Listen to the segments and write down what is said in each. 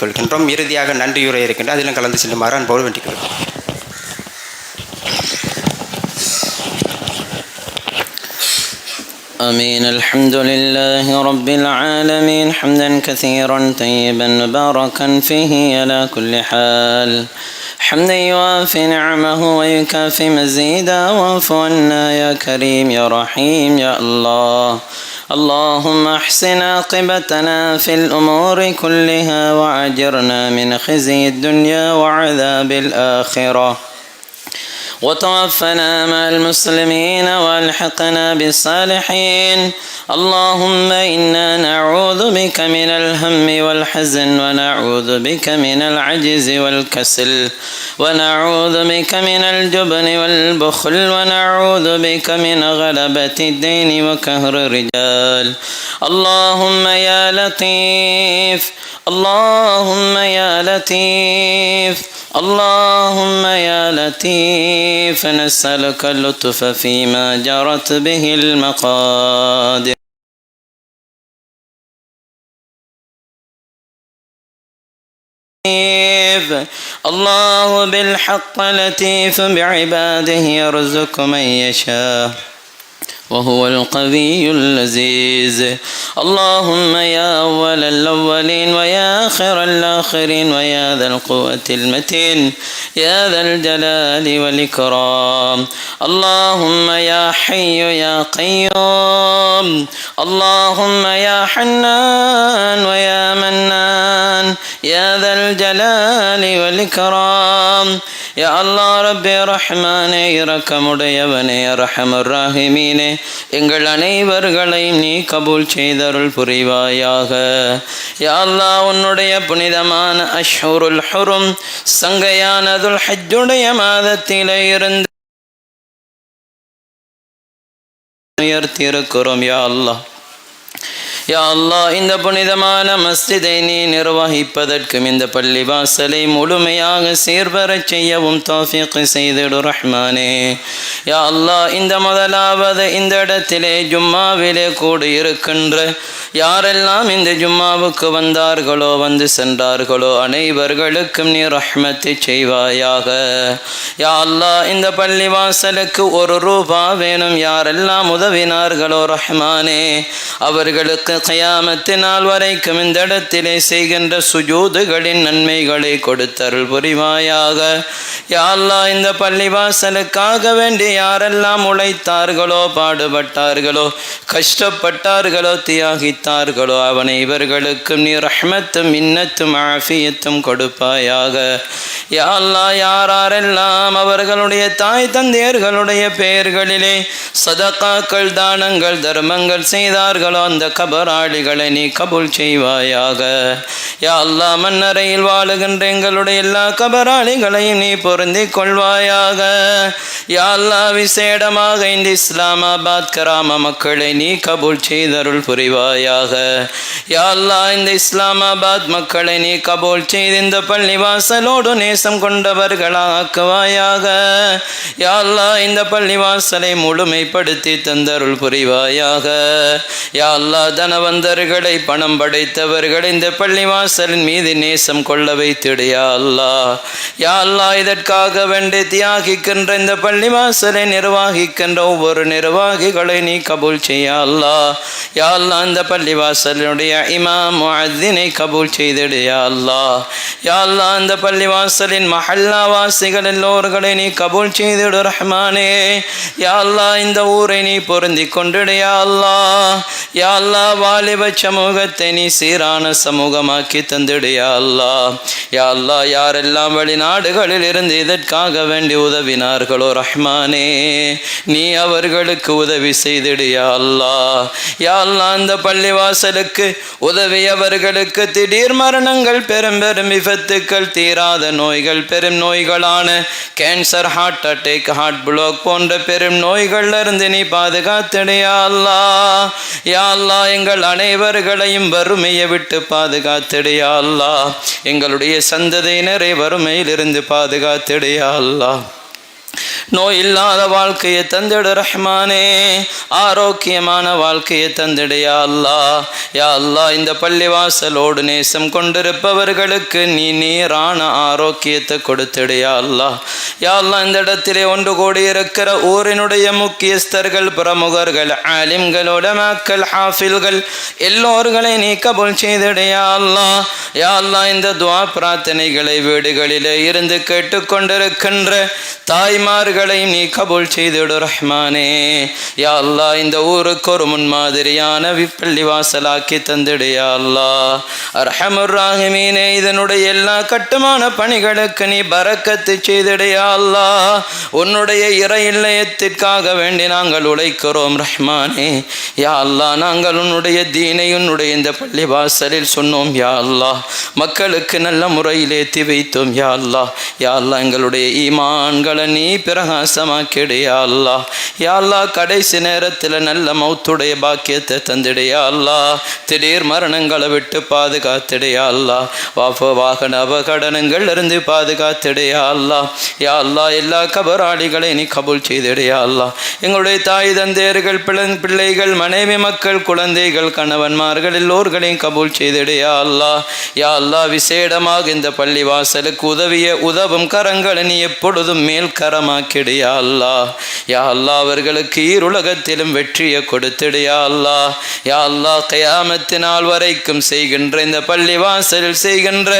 கொள்கின்றோம் இறுதியாக நன்றியுரை இருக்கின்ற அதிலும் கலந்து செல்லுமாறு அன்போடு வேண்டிக் கொள்கிறோம் آمين الحمد لله رب العالمين حمدا كثيرا طيبا مباركا فيه على كل حال حمدا يوافي نعمه ويكافي مزيدا واعف عنا يا كريم يا رحيم يا الله اللهم احسن عاقبتنا في الأمور كلها وأجرنا من خزي الدنيا وعذاب الآخرة. وتوفنا مع المسلمين والحقنا بالصالحين. اللهم إنا نعوذ بك من الهم والحزن ونعوذ بك من العجز والكسل ونعوذ بك من الجبن والبخل ونعوذ بك من غلبة الدين وكهر الرجال. اللهم يا لطيف اللهم يا لطيف اللهم يا لطيف. نسألك اللطف فيما جرت به المقادير الله بالحق لطيف بعباده يرزق من يشاء. وهو القوي اللذيذ اللهم يا أول الأولين ويا آخر الآخرين ويا ذا القوة المتين يا ذا الجلال والإكرام. اللهم يا حي يا قيوم. اللهم يا حنان ويا منان يا ذا الجلال والإكرام. يا الله ربي رحماني ركم رحمن يا رحم الراحمين. எங்கள் அனைவர்களையும் நீ கபூல் செய்தருள் புரிவாயாக. யாழ்லா உன்னுடைய புனிதமான அஷ்ஹுருல் ஹுரும் சங்கையானதுல் ஹஜ்ஜுடைய மாதத்திலே இருந்து உயர்த்தியிருக்கிறோம். யா அல்லாஹ். யா அல்லாஹ் இந்த புனிதமான மஸ்ஜிதை நீ நிர்வகிப்பதற்கும் இந்த பள்ளி வாசலை முழுமையாக சீர்வரச் செய்யவும் தோஃபிக்கு செய்திடு ரஹ்மானே. யா அல்லாஹ் இந்த முதலாவது இந்த இடத்திலே ஜும்மாவிலே கூடியிருக்கின்ற யாரெல்லாம் இந்த ஜும்மாவுக்கு வந்தார்களோ வந்து சென்றார்களோ அனைவர்களுக்கும் நீ ரஹ்மத்தை செய்வாயாக. யா அல்லாஹ் இந்த பள்ளி வாசலுக்கு ஒரு ரூபா வேணும். யாரெல்லாம் உதவினார்களோ ரஹ்மானே அவர்களுக்கு கயாமத்து நாள் வரைக்கும் இந்த இடத்திலே செய்கின்ற சுஜூதுகளின் நன்மைகளை கொடுத்தருள் புரிவாயாக. யா இந்த பள்ளிவாசலுக்காக வேண்டி யாரெல்லாம் உழைத்தார்களோ பாடுபட்டார்களோ கஷ்டப்பட்டார்களோ தியாகித்தார்களோ அவனை இவர்களுக்கும் நீ ரஹ்மத்தும் இன்னத்தும் ஆஃபியத்தும் கொடுப்பாயாக. யா யாரெல்லாம் அவர்களுடைய தாய் தந்தையர்களுடைய பெயர்களிலே சதக்காக்கள் தானங்கள் தர்மங்கள் செய்தார்களோ அந்த போராளிகளை நீ கபூல் செய்வாயாக. யா அல்லா மன்னரையில் வாழுகின்ற எங்களுடைய எல்லா கபராளிகளையும் நீ பொருந்திக் கொள்வாயாக. யா அல்லா விசேடமாக இந்த இஸ்லாமாபாத் கிராம மக்களை நீ கபூல் செய்தருள் புரிவாயாக. யா அல்லா இந்த இஸ்லாமாபாத் மக்களை நீ கபூல் செய்து இந்த பள்ளி வாசலோடு நேசம் கொண்டவர்களாக்குவாயாக. யா அல்லா இந்த பள்ளி வாசலை முழுமைப்படுத்தி தந்தருள் புரிவாயாக. யா தன் தனவந்தர்களை பணம் படைத்தவர்கள் இந்த பள்ளிவாசலின் மீது நேசம் கொள்ள வைத்திடையா அல்லா. யா அல்லா இதற்காக வேண்டி தியாகிக்கின்ற இந்த பள்ளிவாசலை நிர்வாகிக்கின்ற ஒவ்வொரு நிர்வாகிகளை நீ கபூல் செய்ய அல்லாஹ் யா அல்லா இந்த பள்ளிவாசலினுடைய இமாம் முஅத்தினை கபூல் செய்திடையா அல்லா. யா அல்லா இந்த பள்ளிவாசலின் மஹல்லா வாசிகள் எல்லோர்களை நீ கபூல் செய்திடு ரஹ்மானே. யா அல்லா இந்த ஊரை நீ பொருந்தி கொண்டிடையா அல்லா. யா அல்லா வாலிப சமூகத்தை நீ சீரான சமூகமாக்கி தந்திடு யா யா யாரெல்லாம் வெளிநாடுகளில் இருந்து இதற்காக வேண்டி உதவினார்களோ ரஹ்மானே நீ அவர்களுக்கு உதவி செய்திடு யா யா அந்த பள்ளிவாசலுக்கு உதவியவர்களுக்கு திடீர் மரணங்கள் பெரும் பெரும் விபத்துக்கள் தீராத நோய்கள் பெரும் நோய்களான cancer heart attack heart block போன்ற பெரும் நோய்கள்ல இருந்து நீ பாதுகாத்திடு அல்லா. யா எங்கள் எங்கள் அனைவர்களையும் வறுமையை விட்டு பாதுகாத்திடு எங்களுடைய சந்ததியினரை வறுமையிலிருந்து பாதுகாத்திடு யா நோய் இல்லாத வாழ்க்கையை தந்திடு ரஹ்மானே. ஆரோக்கியமான வாழ்க்கையை தந்திடு யா அல்லா. யா அல்லா இந்த பள்ளிவாசலோடு நேசம் கொண்டிருப்பவர்களுக்கு நீ நீரான ஆரோக்கியத்தை கொடுத்துடு யா அல்லா. யா அல்லா இந்த இடத்திலே ஒன்று கூடி இருக்கிற ஊரினுடைய முக்கியஸ்தர்கள் பிரமுகர்கள் ஆலிம்கள் உலமாக்கள் ஹாஃபில்கள் எல்லோர்களை நீ கபுல் செய்திடு யா அல்லா. யா அல்லா இந்த துவா பிரார்த்தனைகளை வீடுகளிலே இருந்து கேட்டுக்கொண்டிருக்கின்ற தாய்மார்கள் தாய்மார்களையும் நீ கபூல் செய்திடு ரஹ்மானே. யா அல்லா இந்த ஊருக்கு ஒரு முன்மாதிரியான விப்பள்ளி வாசலாக்கி தந்திடு யா அல்லா. அர்ஹமுர் ராஹிமீனே இதனுடைய எல்லா கட்டுமான பணிகளுக்கு நீ பறக்கத்து செய்திடு யா அல்லா. உன்னுடைய இறை இல்லையத்திற்காக வேண்டி நாங்கள் உழைக்கிறோம் ரஹ்மானே. யா அல்லா நாங்கள் உன்னுடைய தீனை உன்னுடைய இந்த பள்ளி வாசலில் சொன்னோம் யா அல்லா. மக்களுக்கு நல்ல முறையில் ஏற்றி வைத்தோம் யா அல்லா. யா அல்லா எங்களுடைய ஈமான்களை நீ பிரகாசமாக்கிடு யா அல்லா. யாழ்லா கடைசி நேரத்தில் நல்ல மௌத்துடைய பாக்கியத்தை தந்திடு அல்லா. திடீர் மரணங்களை விட்டு பாதுகாத்திடையா அல்லா. வாஃப வாகன அபகடனங்கள் இருந்து பாதுகாத்திடு யா அல்லா. யா அல்லா எல்லா கபராளிகளை நீ கபூல் செய்திடு அல்லா. எங்களுடைய தாய் தந்தையர்கள் பிளன் பிள்ளைகள் மனைவி மக்கள் குழந்தைகள் கணவன்மார்கள் எல்லோர்களையும் கபூல் செய்திடு யா அல்லா. யா அல்லா விசேடமாக இந்த பள்ளி வாசலுக்கு உதவிய உதவும் கரங்களை நீ எப்பொழுதும் மேல் கரமாக்கி கரமாக்கிடு யா அல்லா யா அல்லா அவர்களுக்கு ஈருலகத்திலும் வெற்றியை கொடுத்திடு யா அல்லா யா அல்லா கயாமத்தினால் வரைக்கும் செய்கின்ற இந்த பள்ளி வாசலில் செய்கின்ற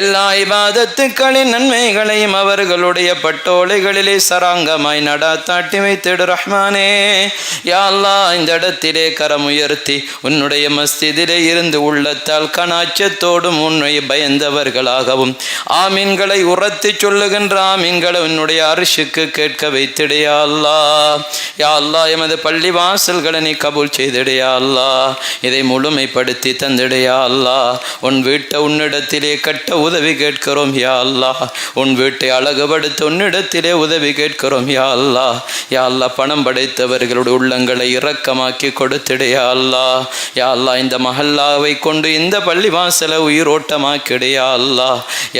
எல்லா இபாதத்துக்களின் நன்மைகளையும் அவர்களுடைய பட்டோலைகளிலே சராங்கமாய் நடாத்தாட்டி வைத்திடு ரஹ்மானே. யா அல்லா இந்த இடத்திலே கரம் உயர்த்தி உன்னுடைய மஸ்திதிலே இருந்து உள்ளத்தால் கணாச்சத்தோடும் உன்னை பயந்தவர்களாகவும் ஆமீன்களை உரத்து சொல்லுகின்ற ஆமீன்களை உன்னுடைய அரிசுக்கு கேட்க வைத்திடையா அல்லா. யா அல்லா எமது பள்ளி வாசல்களை நீ கபூல் செய்திடையா அல்லா. இதை முழுமைப்படுத்தி தந்திடையா அல்லா. உன் வீட்டை உன்னிடத்திலே கட்ட உதவி கேட்கிறோம் யா அல்லா. உன் வீட்டை அழகுபடுத்த உன்னிடத்திலே உதவி கேட்கிறோம் யா அல்லா. யா அல்லா பணம் படைத்தவர்களுடைய உள்ளங்களை இரக்கமாக்கி கொடுத்திடையா அல்லா. யா அல்லா இந்த மஹல்லாவை கொண்டு இந்த பள்ளி வாசலை உயிரோட்டமாக்கிடையா அல்லா.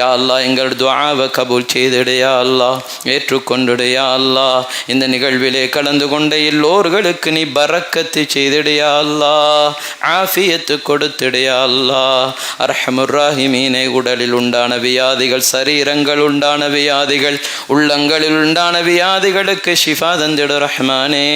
யா அல்லா எங்கள் துவாவை கபூல் செய்திடையா அல்லா. ஏற்றுக்கொண்டுடையா அல்லா இந்த நிகழ்விலே கலந்து கொண்ட எல்லோர்களுக்கு நீ பறக்கத்து செய்திடையா அல்லா ஆஃபியத்து கொடுத்திடையா அல்லா அர்ஹமுர்ராஹிமீனை உடலில் உண்டான வியாதிகள் சரீரங்கள் உண்டான வியாதிகள் உள்ளங்களில் உண்டான வியாதிகளுக்கு ஷிஃபா தந்திடு ரஹ்மானே.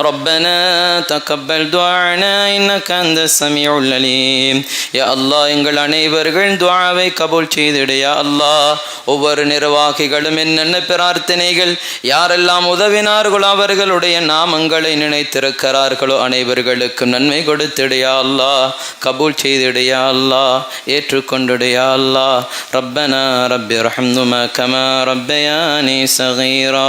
ربنا تقبل دعانا إنك أنت السميع العليم يا الله எங்கள் அனைவர்கள் துஆவை கபூல் செய்திடு யா அல்லாஹ் ஒவ்வொரு நிர்வாகிகளும் என்னென்ன பிரார்த்தனைகள் யாரெல்லாம் உதவினார்களோ அவர்களுடைய நாமங்களை நினைத்திருக்கிறார்களோ அனைவர்களுக்கும் நன்மை கொடுத்திடு யா அல்லாஹ் கபூல் செய்திடு யா அல்லாஹ் ஏற்றுக்கொண்டிடு யா அல்லாஹ் ரப்பனா ரப்பி ரஹம்னுமா கமா ரப்பயானி சகீரா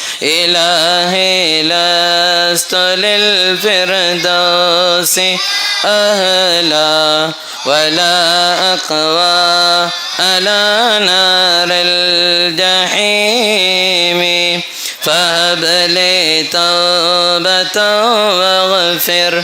إلهي لست للفردوس أهلا ولا أقوى على نار الجحيم. فهب لي توبة واغفر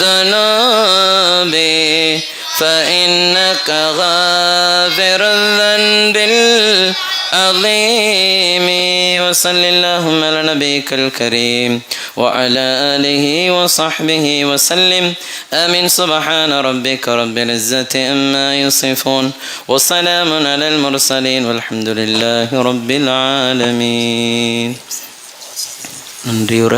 ذنوبي فإنك غافر الذنب العظيم وصل اللهم على نبيك الكريم وعلى آله وصحبه وسلم آمين سبحان ربك رب العزة أما يصفون وسلام على المرسلين والحمد لله رب العالمين நன்றியுற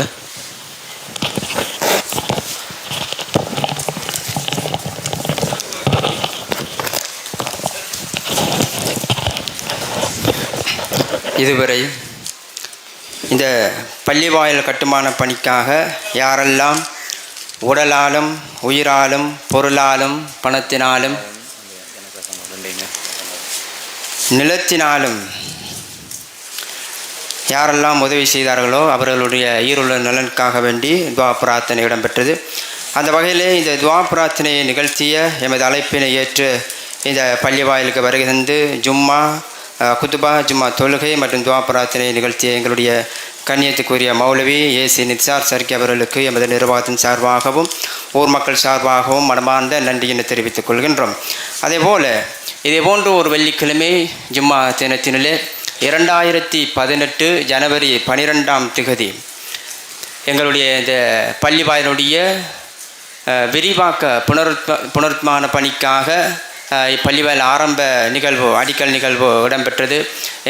இதுவரை இந்த பள்ளிவாயல் கட்டுமான பணிக்காக யாரெல்லாம் உடலாலும் உயிராலும் பொருளாலும் பணத்தினாலும் நிலத்தினாலும் யாரெல்லாம் உதவி செய்தார்களோ அவர்களுடைய ஈருள்ள நலனுக்காக வேண்டி துவா பிரார்த்தனை இடம்பெற்றது. அந்த வகையிலே இந்த துவா பிரார்த்தனையை நிகழ்த்திய எமது அழைப்பினை ஏற்று இந்த பள்ளி வாயிலுக்கு வருகை தந்து ஜும்மா குத்துபா ஜும்மா தொழுகை மற்றும் துவா பிரார்த்தனை நிகழ்த்திய எங்களுடைய கண்ணியத்துக்குரிய மௌலவி ஏசி நித்சார் சர்க்கி அவர்களுக்கு எமது நிர்வாகத்தின் சார்பாகவும் ஊர் மக்கள் சார்பாகவும் மனமார்ந்த நன்றியினை தெரிவித்துக் கொள்கின்றோம். அதேபோல் இதேபோன்று ஒரு வெள்ளிக்கிழமை ஜும்மா தினத்தினிலே இரண்டாயிரத்தி பதினெட்டு ஜனவரி பனிரெண்டாம் திகதி எங்களுடைய இந்த பள்ளிவாயனுடைய விரிவாக்க புனருத்ம புனருத்மான பணிக்காக இப்பள்ளிவேல் ஆரம்ப நிகழ்வு அடிக்கல் நிகழ்வு இடம்பெற்றது.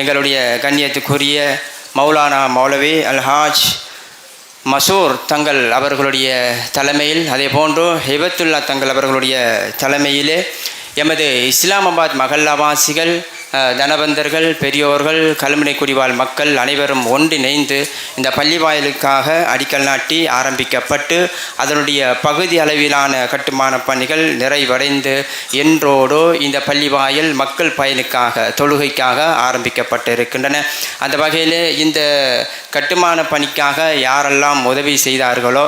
எங்களுடைய கண்ணியத்துக்குரிய மௌலானா மௌலவி அல்ஹாஜ் மசூர் தங்கள் அவர்களுடைய தலைமையில் அதே போன்று ஹிபத்துல்லா தங்கள் அவர்களுடைய தலைமையிலே எமது இஸ்லாமாபாத் மகல்லாவாசிகள் தனபந்தர்கள் தனவந்தர்கள் பெரியோர்கள் கல்முனை குடிவாழ் மக்கள் அனைவரும் ஒன்றிணைந்து இந்த பள்ளி வாயிலுக்காக அடிக்கல் நாட்டி ஆரம்பிக்கப்பட்டு அதனுடைய பகுதி அளவிலான கட்டுமான பணிகள் நிறைவடைந்து என்றோடு இந்த பள்ளி வாயில் மக்கள் பயனுக்காக தொழுகைக்காக ஆரம்பிக்கப்பட்டிருக்கின்றன. அந்த வகையில் இந்த கட்டுமான பணிக்காக யாரெல்லாம் உதவி செய்தார்களோ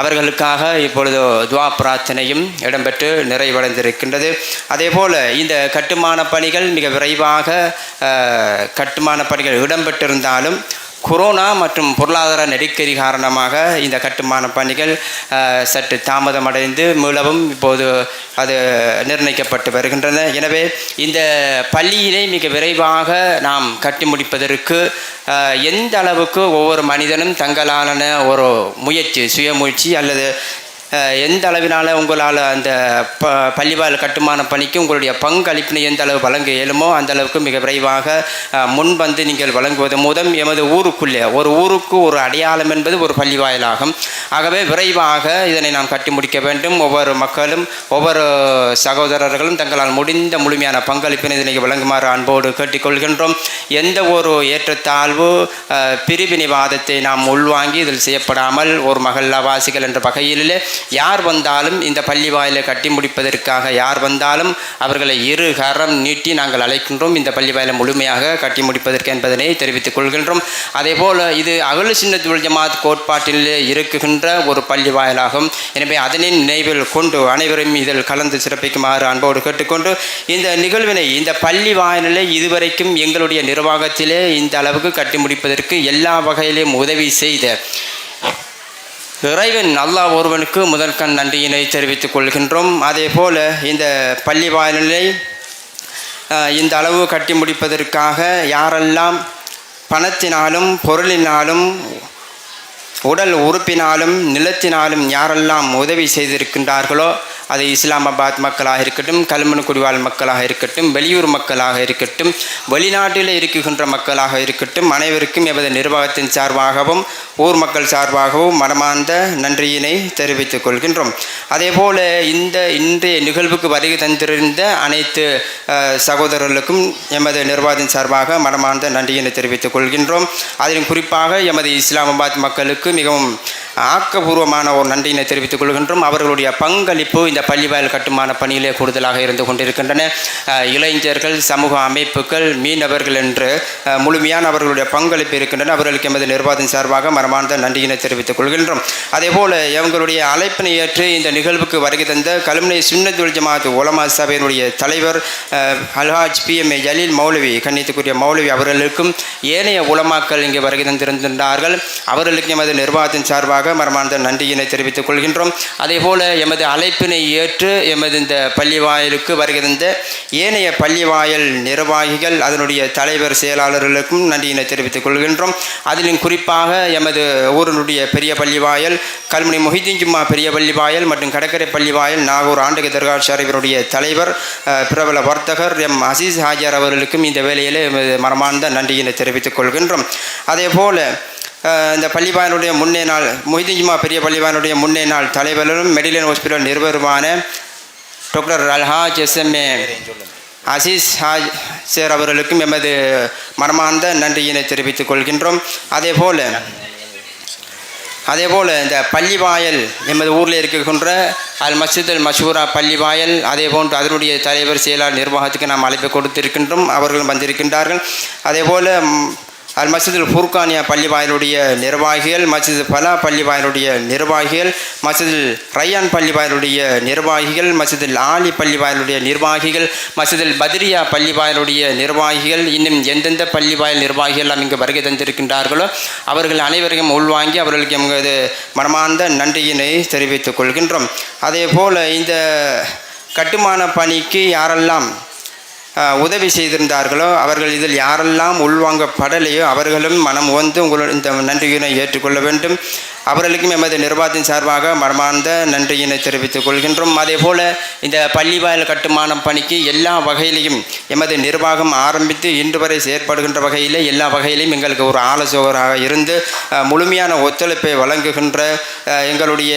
அவர்களுக்காக இப்பொழுது துவா பிரார்த்தனையும் இடம்பெற்று நிறைவடைந்திருக்கின்றது. அதேபோல் இந்த கட்டுமான பணிகள் மிக விரைவாக விரைவாக கட்டுமான பணிகள் இடம்பெற்றிருந்தாலும் கொரோனா மற்றும் பொருளாதார நெருக்கடி காரணமாக இந்த கட்டுமான பணிகள் சற்று தாமதமடைந்து மீளவும் இப்போது அது நிர்ணயிக்கப்பட்டு வருகின்றன. எனவே இந்த பள்ளியினை மிக விரைவாக நாம் கட்டி முடிப்பதற்கு எந்த அளவுக்கு ஒவ்வொரு மனிதனும் தங்களான ஒரு முயற்சி சுயமுயற்சி அல்லது எந்த அளவினால் உங்களால் அந்த ப பள்ளிவாயல் கட்டுமான பணிக்கு உங்களுடைய பங்களிப்பினை எந்த அளவு வழங்க இயலுமோ அந்த அளவுக்கு மிக விரைவாக முன்வந்து முன் வந்து நீங்கள் வழங்குவது மூலம் எமது ஊருக்குள்ளே ஒரு ஊருக்கு ஒரு அடையாளம் என்பது ஒரு பள்ளிவாயலாகும். ஆகவே விரைவாக இதனை நாம் கட்டி முடிக்க வேண்டும். ஒவ்வொரு மக்களும் ஒவ்வொரு சகோதரர்களும் தங்களால் முடிந்த முழுமையான பங்களிப்பினை இதனை வழங்குமாறு அன்போடு கேட்டுக்கொள்கின்றோம். எந்த ஒரு ஏற்றத்தாழ்வு பிரிவினைவாதத்தை நாம் உள்வாங்கி இதில் செய்யப்படாமல் ஒரு மகல்லாவாசிகள் என்ற வகையிலே யார் வந்தாலும் இந்த பள்ளி வாயிலை கட்டி முடிப்பதற்காக யார் வந்தாலும் அவர்களை இரு கரம் நீட்டி நாங்கள் அழைக்கின்றோம். இந்த பள்ளி வாயிலை முழுமையாக கட்டி முடிப்பதற்கு என்பதனை தெரிவித்துக் கொள்கின்றோம். அதேபோல் இது அகலு சின்ன ஜமாத் கோட்பாட்டிலே இருக்குகின்ற ஒரு பள்ளி வாயிலாகும். எனவே அதனை நினைவில் கொண்டு அனைவரும் இதில் கலந்து சிறப்பிக்குமாறு அன்போடு கேட்டுக்கொண்டு இந்த நிகழ்வினை இந்த பள்ளி வாயிலை இதுவரைக்கும் எங்களுடைய நிர்வாகத்திலே இந்த அளவுக்கு கட்டி முடிப்பதற்கு எல்லா வகையிலும் உதவி செய்த இறைவன் அல்லாஹ் ஒருவனுக்கு முதற்கண் நன்றியினை தெரிவித்துக் கொள்கின்றோம். அதே போல் இந்த பள்ளி வாயிலை இந்த அளவு கட்டி முடிப்பதற்காக யாரெல்லாம் பணத்தினாலும் பொருளினாலும் உடல் உறுப்பினாலும் நிலத்தினாலும் யாரெல்லாம் உதவி செய்திருக்கின்றார்களோ அது இஸ்லாமாபாத் மக்களாக இருக்கட்டும் கல்மனு குடிவாழ் மக்களாக இருக்கட்டும் வெளியூர் மக்களாக இருக்கட்டும் வெளிநாட்டில் இருக்குகின்ற மக்களாக இருக்கட்டும் அனைவருக்கும் எமது நிர்வாகத்தின் சார்பாகவும் ஊர் மக்கள் சார்பாகவும் மனமார்ந்த நன்றியினை தெரிவித்துக் கொள்கின்றோம். அதேபோல் இந்த இன்றைய நிகழ்வுக்கு வருகை தந்திருந்த அனைத்து சகோதரர்களுக்கும் எமது நிர்வாகத்தின் சார்பாக மனமார்ந்த நன்றியினை தெரிவித்துக் கொள்கின்றோம். அதிலும் குறிப்பாக எமது இஸ்லாமாபாத் மக்களுக்கு மிகவும் ஆக்கபூர்வமான ஒரு நன்றியினை தெரிவித்துக் கொள்கின்றோம். அவர்களுடைய பங்களிப்பு இந்த பள்ளிவாயல் கட்டுமான பணியிலே கூடுதலாக இருந்து கொண்டிருக்கின்றன. இளைஞர்கள் சமூக அமைப்புகள் மீனவர்கள் என்று முழுமையான அவர்களுடைய பங்களிப்பு இருக்கின்றன. அவர்களுக்கு எமது நிர்வாகத்தின் சார்பாக மரமார்ந்த நன்றியினை தெரிவித்துக் கொள்கின்றோம். அதேபோல இவங்களுடைய அழைப்பினை ஏற்று இந்த நிகழ்வுக்கு வருகை தந்த கலுமனை சுன்னத்துல் ஜமாத் உலமா சபையினுடைய தலைவர் Alhaj P M A Jaleel மௌலவி கண்ணியத்துக்குரிய மௌலவி அவர்களுக்கும் ஏனைய உலமாக்கள் இங்கே வருகை தந்திருந்தார்கள். அவர்களுக்கு எமது நிர்வாகத்தின் சார்பாக மரமார்ந்த நன்றியினை தெரிவித்துக் கொள்கின்றோம். அதேபோல எமது அழைப்பினை ஏற்று எமது இந்த பள்ளிவாயலுக்கு வருகின்ற ஏனைய பள்ளிவாயல் நிர்வாகிகள் அதனுடைய தலைவர் செயலாளர்களுக்கும் நன்றியினை தெரிவித்துக் கொள்கின்றோம். அதிலும் குறிப்பாக எமது ஊரினுடைய பெரிய பள்ளிவாயல் கல்முனை மொஹிதீன் ஜும்மா பெரிய பள்ளிவாயல் மற்றும் கடற்கரை பள்ளிவாயல் நாகூர் ஆண்டக தர்கா ஷரீஃபினுடைய தலைவர் பிரபல வர்த்தகர் எம். அசீஸ் ஹாஜியார் அவர்களுக்கும் இந்த வேலையில் எமது மனமார்ந்த நன்றியினை தெரிவித்துக் கொள்கின்றோம். அதே போல் இந்த பள்ளிவாயனுடைய முன்னே நாள் மொய்தீன் பெரிய பள்ளிவாயனுடைய முன்னே நாள் தலைவரும் மெடிலன் ஹாஸ்பிட்டல் நிறுவனருமான doctor Alhaj SMA Azeez Haj sir அவர்களுக்கும் எமது மனமார்ந்த நன்றியினை தெரிவித்துக் கொள்கின்றோம். அதே போல் அதே போல் இந்த பள்ளிவாயல் எமது ஊரில் இருக்கின்ற அல் மஸ்ஜித் அல் மஷூரா பள்ளிவாயல் அதே போன்று அதனுடைய தலைவர் செயலாளர் நிர்வாகத்துக்கு நாம் அழைப்பு கொடுத்திருக்கின்றோம். அவர்களும் வந்திருக்கின்றார்கள். அதே போல் அல் மஸ்ஜிதுல் ஃபுர்கானியா பள்ளிவாயலுடைய நிர்வாகிகள் மஸ்ஜித் பலா பள்ளிவாயலுடைய நிர்வாகிகள் மஸ்ஜிதுல் ரயான் பள்ளிவாயலுடைய நிர்வாகிகள் மஸ்ஜிதுல் ஆலி பள்ளிவாயலுடைய நிர்வாகிகள் மஸ்ஜிதுல் பத்ரியா பள்ளிவாயலுடைய நிர்வாகிகள் இன்னும் எந்தெந்த பள்ளிவாயல் நிர்வாகிகள் எல்லாம் இங்கு வருகை தந்திருக்கின்றார்களோ அவர்கள் அனைவரையும் உள்வாங்கி அவர்களுக்கு எமது மனமார்ந்த நன்றியினை தெரிவித்துக் கொள்கின்றோம். அதே போல் இந்த கட்டுமான பணிக்கு யாரெல்லாம் உதவி செய்திருந்தார்களோ அவர்கள் இதில் யாரெல்லாம் உள்வாங்கப்படலையோ அவர்களும் மனம் வந்து உங்களோட இந்த நன்றியினை ஏற்றுக்கொள்ள வேண்டும். அவர்களுக்கும் எமது நிர்வாகத்தின் சார்பாக மனமார்ந்த நன்றியினை தெரிவித்துக் கொள்கின்றோம். அதே போல் இந்த பள்ளிவாயல் கட்டுமானம் பணிக்கு எல்லா வகையிலையும் எமது நிர்வாகம் ஆரம்பித்து இன்று வரை செயற்படுகின்ற வகையில் எல்லா வகையிலையும் எங்களுக்கு ஒரு ஆலோசகராக இருந்து முழுமையான ஒத்துழைப்பை வழங்குகின்ற எங்களுடைய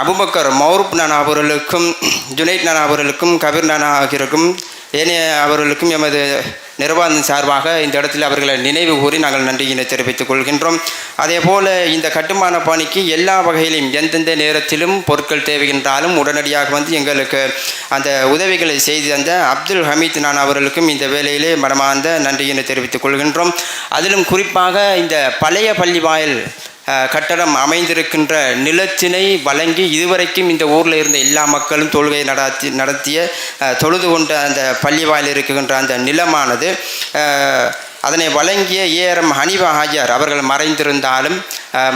அபுபக்கர் மௌரூப் நானா அவர்களுக்கும் ஜுனைத் நானா அவர்களுக்கும் கபீர் நானா ஆகியோருக்கும் ஏனைய அவர்களுக்கும் எமது நிர்வாகம் சார்பாக இந்த இடத்தில் அவர்களை நினைவு கூறி நாங்கள் நன்றியினை தெரிவித்துக் கொள்கின்றோம். அதே போல் இந்த கட்டுமான பணிக்கு எல்லா வகையிலும் எந்தெந்த நேரத்திலும் பொருட்கள் தேவைகின்றாலும் உடனடியாக வந்து எங்களுக்கு அந்த உதவிகளை செய்து தந்த அப்துல் ஹமீத் நான் அவர்களுக்கும் இந்த வேலையிலே மனமார்ந்த நன்றியினை தெரிவித்துக் கொள்கின்றோம். அதிலும் குறிப்பாக இந்த பழைய பள்ளிவாயல் வாயில் கட்டடம் அமைந்திருக்கின்ற நிலத்தினை வழங்கி இதுவரைக்கும் இந்த ஊரில் இருந்த எல்லா மக்களும் தொழுகை நடத்தி நடத்திய தொழுது கொண்ட அந்த பள்ளிவாயில் இருக்கின்ற அந்த நிலமானது அதனை வழங்கிய ஏஆர்எம் ஹனிபா ஹாஜியார் அவர்கள் மறைந்திருந்தாலும்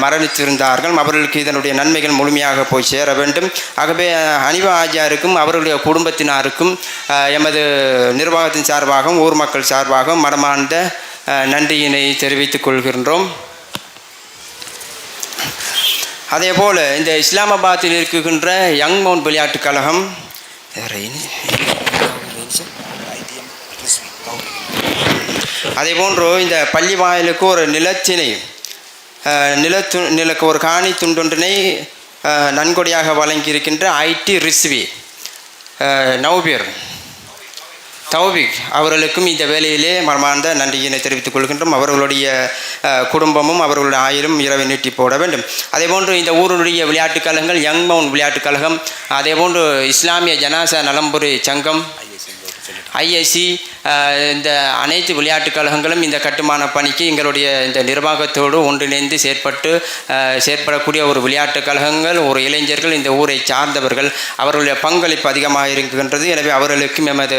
மரணித்திருந்தார்கள். அவர்களுக்கு இதனுடைய நன்மைகள் முழுமையாக போய் சேர வேண்டும். ஆகவே ஹனிபா ஹனிவா அவருடைய அவர்களுடைய குடும்பத்தினாருக்கும் எமது நிர்வாகத்தின் சார்பாகவும் ஊர் மக்கள் சார்பாகவும் மனமார்ந்த நன்றியினை தெரிவித்துக் கொள்கின்றோம். அதே போல் இந்த இஸ்லாமாபாத்தில் இருக்குகின்ற யங் மவுண்ட் விளையாட்டுக் கழகம் அதே போன்று இந்த பள்ளி வாயிலுக்கு ஒரு நிலத்தினை நிலத்து நிலக்கு ஒரு காணி துண்டொன்றினை நன்கொடையாக வழங்கியிருக்கின்ற ஐடி ரிஸ்வி அஹ், நவ்பீர் தௌபிக் அவர்களுக்கும் இந்த வேலையிலே மர்மார்ந்த நன்றியினை தெரிவித்துக் கொள்கின்றோம். அவர்களுடைய குடும்பமும் அவர்களுடைய ஆயிரம் இரவை நீட்டி போட வேண்டும். அதேபோன்று இந்த ஊருடைய விளையாட்டுக் கழகங்கள் யங் மவுன் விளையாட்டுக் கழகம் அதேபோன்று இஸ்லாமிய ஜனாசா நலம்புரி சங்கம் ஐஎஸ்சி இந்த அனைத்து விளையாட்டுக் கழகங்களும் இந்த கட்டுமான பணிக்கு எங்களுடைய இந்த நிர்வாகத்தோடு ஒன்றிணைந்து செயற்பட்டு செயற்படக்கூடிய ஒரு விளையாட்டுக் கழகங்கள் ஒரு இளைஞர்கள் இந்த ஊரை சார்ந்தவர்கள் அவர்களுடைய பங்களிப்பு அதிகமாக இருக்கின்றது. எனவே அவர்களுக்கும் எமது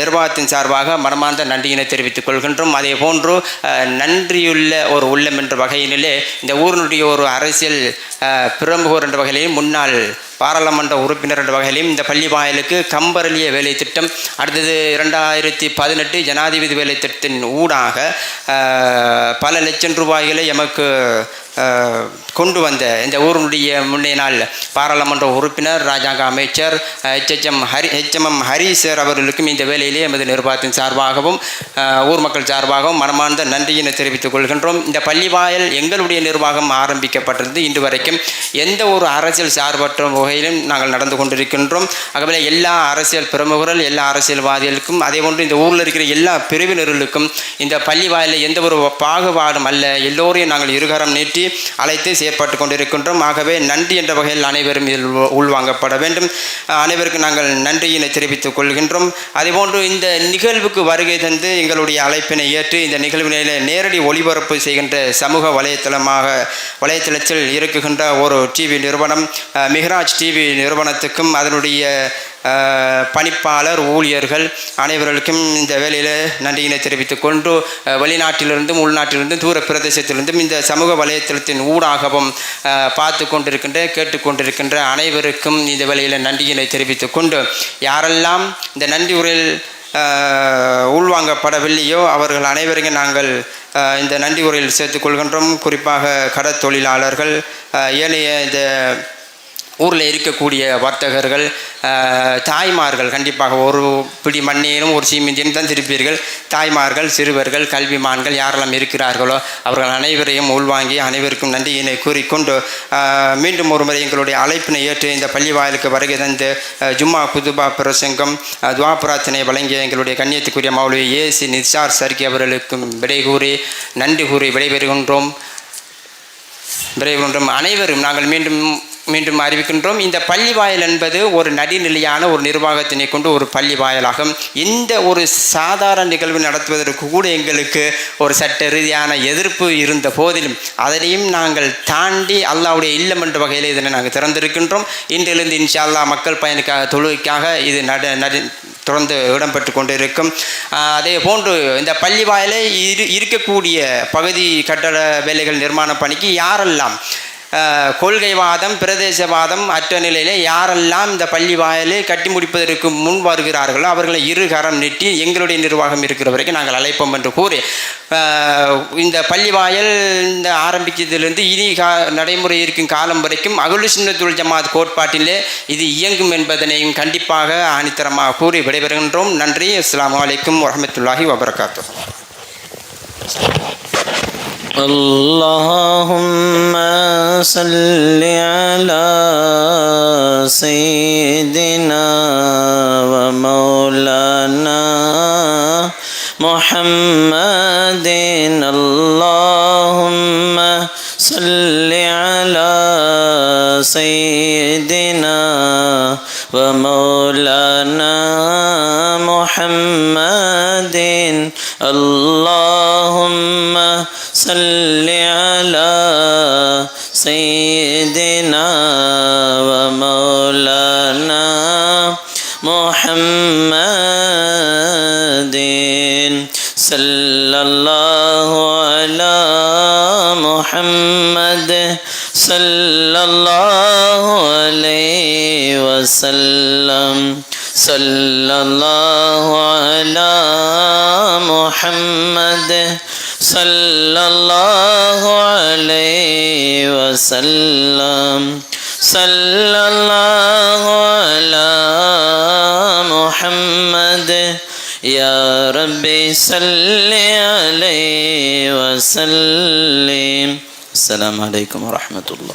நிர்வாகத்தின் சார்பாக மனமார்ந்த நன்றியினை தெரிவித்துக் கொள்கின்றோம். அதே போன்று நன்றியுள்ள ஒரு உள்ளம் என்ற வகையினிலே இந்த ஊரினுடைய ஒரு அரசியல் பிரம்புகோர் என்ற வகையிலேயும் முன்னாள் பாராளுமன்ற உறுப்பினர் என்ற வகையிலும் இந்த பள்ளி வாயிலுக்கு கம்பரலிய வேலை திட்டம் அடுத்தது இரண்டாயிரத்தி பதினெட்டு ஜனாதிபதி வேலை திட்டத்தின் ஊடாக பல லட்சம் ரூபாய்களை எமக்கு கொண்டு வந்த இந்த ஊருடைய முன்னே நாள் பாராளுமன்ற உறுப்பினர் ராஜாங்க அமைச்சர் ஹெச்எச்எம் ஹரி ஹெச்எம்எம் ஹரிசர் அவர்களுக்கும் இந்த வேலையிலே எமது நிர்வாகத்தின் சார்பாகவும் ஊர் மக்கள் சார்பாகவும் மனமார்ந்த நன்றியினை தெரிவித்துக் கொள்கின்றோம். இந்த பள்ளிவாயல் எங்களுடைய நிர்வாகம் ஆரம்பிக்கப்பட்டிருந்து இன்று வரைக்கும் எந்த ஒரு அரசியல் சார்பற்ற வகையிலும் நாங்கள் நடந்து கொண்டிருக்கின்றோம். ஆகவே எல்லா அரசியல் பிரமுகர்கள் எல்லா அரசியல்வாதிகளுக்கும் அதே போன்று இந்த ஊரில் இருக்கிற எல்லா பிரிவினர்களுக்கும் இந்த பள்ளிவாயலில் எந்த ஒரு பாகுபாடும் அல்ல. எல்லோரையும் நாங்கள் இருகரம் நீட்டி அழைத்து செயற்பட்டு கொண்டிருக்கின்றோம். ஆகவே நன்றி என்ற வகையில் அனைவரும் இதில் உள்வாங்கப்பட வேண்டும். அனைவருக்கும் நாங்கள் நன்றியினை தெரிவித்துக் கொள்கின்றோம். அதேபோன்று இந்த நிகழ்வுக்கு வருகை தந்து எங்களுடைய அழைப்பினை ஏற்று இந்த நிகழ்வினை நேரடி ஒளிபரப்பு செய்கின்ற சமூக வலைத்தளமாக வலைத்தளத்தில் இருக்குகின்ற ஒரு டிவி நிறுவனம் மிகராஜ் டிவி நிறுவனத்துக்கும் அதனுடைய பணிப்பாளர் ஊழியர்கள் அனைவர்களுக்கும் இந்த வேலையில் நன்றியினை தெரிவித்துக் கொண்டு வெளிநாட்டிலிருந்தும் உள்நாட்டிலிருந்தும் தூர பிரதேசத்திலிருந்தும் இந்த சமூக வலைத்தளத்தின் ஊடாகவும் பார்த்து கொண்டிருக்கின்ற கேட்டுக்கொண்டிருக்கின்ற அனைவருக்கும் இந்த வேலையில் நன்றியினை தெரிவித்துக் கொண்டு யாரெல்லாம் இந்த நன்றி உரையில் உள்வாங்கப்படவில்லையோ அவர்கள் அனைவரையும் நாங்கள் இந்த நன்றி உரையில் சேர்த்துக் கொள்கின்றோம். குறிப்பாக கடற்தொழிலாளர்கள் அஹ், ஏனைய இந்த ஊரில் இருக்கக்கூடிய வர்த்தகர்கள் தாய்மார்கள் கண்டிப்பாக ஒரு பிடி மண்ணேனும் ஒரு சீமிந்தியும் தான் திருப்பீர்கள் தாய்மார்கள் சிறுவர்கள் கல்விமான்கள் யாரெல்லாம் இருக்கிறார்களோ அவர்கள் அனைவரையும் உள்வாங்கி அனைவருக்கும் நன்றியினை கூறிக்கொண்டு மீண்டும் ஒரு முறை எங்களுடைய அழைப்பினை ஏற்று இந்த பள்ளி வாயிலுக்கு வருகை தந்து ஜும்மா புதுபா பிரசங்கம் துவா பிரார்த்தனை வழங்கிய எங்களுடைய கண்ணியத்துக்குரிய மௌலவி ஏசி நிசார் சர்கி அவர்களுக்கும் விடை கூறி நன்றி கூறி விடைபெறுகின்றோம். விரைவுகின்றோம் அனைவரும் நாங்கள் மீண்டும் மீண்டும் அறிவிக்கின்றோம். இந்த பள்ளி வாயில் என்பது ஒரு நடுநிலையான ஒரு நிர்வாகத்தினை கொண்டு ஒரு பள்ளி வாயிலாகும் இந்த ஒரு சாதாரண நிகழ்வு நடத்துவதற்கு கூட எங்களுக்கு ஒரு சட்ட ரீதியான எதிர்ப்பு இருந்த போதிலும் அதனையும் நாங்கள் தாண்டி அல்லாவுடைய இல்லம் என்ற வகையில் இதனை நாங்கள் திறந்திருக்கின்றோம். இன்றிலிருந்து இன்ஷா அல்லாஹ் மக்கள் பயனுக்காக தொழுகைக்காக இது நட நடு தொடர்ந்து இடம்பெற்று கொண்டிருக்கும். இருக்கும் அதே போன்று இந்த பள்ளி வாயிலை இரு இருக்கக்கூடிய பகுதி கட்டட வேலைகள் நிர்மாண பணிக்கு யாரெல்லாம் கொள்கைவாதம் பிரதேசவாதம் அற்ற நிலையிலே யாரெல்லாம் இந்த பள்ளி வாயிலை கட்டி முடிப்பதற்கு முன் வருகிறார்களோ அவர்களை இரு கரம் நீட்டி எங்களுடைய நிர்வாகம் இருக்கிற வரைக்கும் நாங்கள் அழைப்போம் என்று கூறி இந்த பள்ளி வாயல் இந்த ஆரம்பித்ததிலிருந்து இனி கா நடைமுறை இருக்கும் காலம் வரைக்கும் அகுலு ஜமாத் கோட்பாட்டிலே இது இயங்கும் என்பதனையும் கண்டிப்பாக ஆணித்தரமாக கூறி விடைபெறுகின்றோம். நன்றி. அஸ்லாம் வலைக்கம் வரமத்துல்லாஹி வபரகாத்து اللهم صل على سيدنا ومولانا محمد. اللهم صل على سيدنا ومولانا محمد. اللهم صل على سيدنا ومولانا محمد صلى الله على محمد صلى الله عليه وسلم. صلى وسلم. صلى الله على محمد. يا ربي صل عليه وسلم. السلام عليكم ورحمة الله.